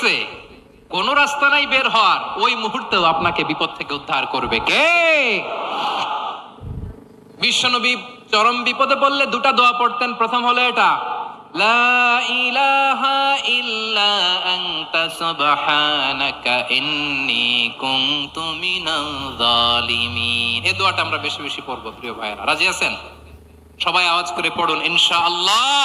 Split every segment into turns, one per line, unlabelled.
গেছে কোন রাস্তা নাই বের হওয়ার, ওই মুহূর্তেও আপনাকে বিপদ থেকে উদ্ধার করবে কে? বিশ্বনবী চরম বিপদে পড়লে দুটা দোয়া পড়তেন। প্রথম হলো এটা আমরা বেশি বেশি পড়ব, প্রিয় রাজি আছেন? সবাই আওয়াজ করে পড়ুন, ইনশাআল্লাহ।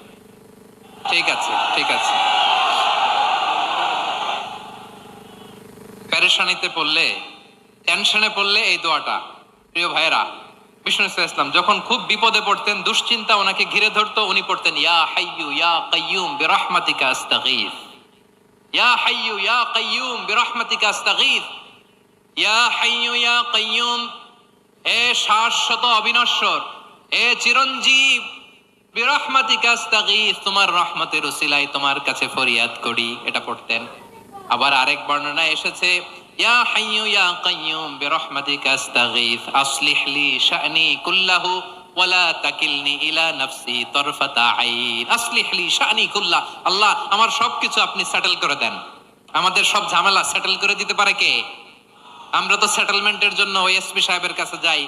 ঠিক আছে ঠিক আছে। প্যারেশানিতে পড়লে, টেনশনে পড়লে এই দোয়াটা। প্রিয় ভাইরা বিষ্ণু ইসলাম, যখন খুব বিপদে পড়তেন, দুশ্চিন্তা ওনাকে ঘিরে ধরতো, উনি পড়তেন, ইয়া হাইয়ু ইয়া কাইয়ুম বিরহমাতিকা ইয়া হাইয়ু ইয়া কাইয়ুম বিরহমাতিকা ইয়া হাইয়ু ইয়া কাইয়ুম এ শাশ্বত অবিনশ্বর এ চিরঞ্জীব তোমার কাছে ফরিয়াদ করি, এটা পড়তেন। আবার আরেক বর্ণনা এসেছে আল্লাহ, আমার সবকিছু আপনি সেটেল করে দেন। আমাদের সব ঝামেলা সেটেল করে দিতে পারে কে? আমরা তো সেটেলমেন্টের জন্য ওই এসপি সাহেবের কাছে যাই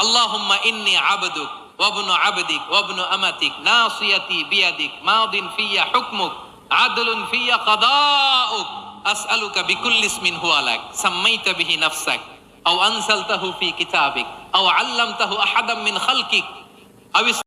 اللهم إني عبدك وابن عبدك وابن أمتك ناصيتي بيدك ماض في حكمك عدل في قضاءك أسألك بكل اسم هو لك سميت به نفسك أو أنزلته في كتابك أو علمته أحدا من خلقك أو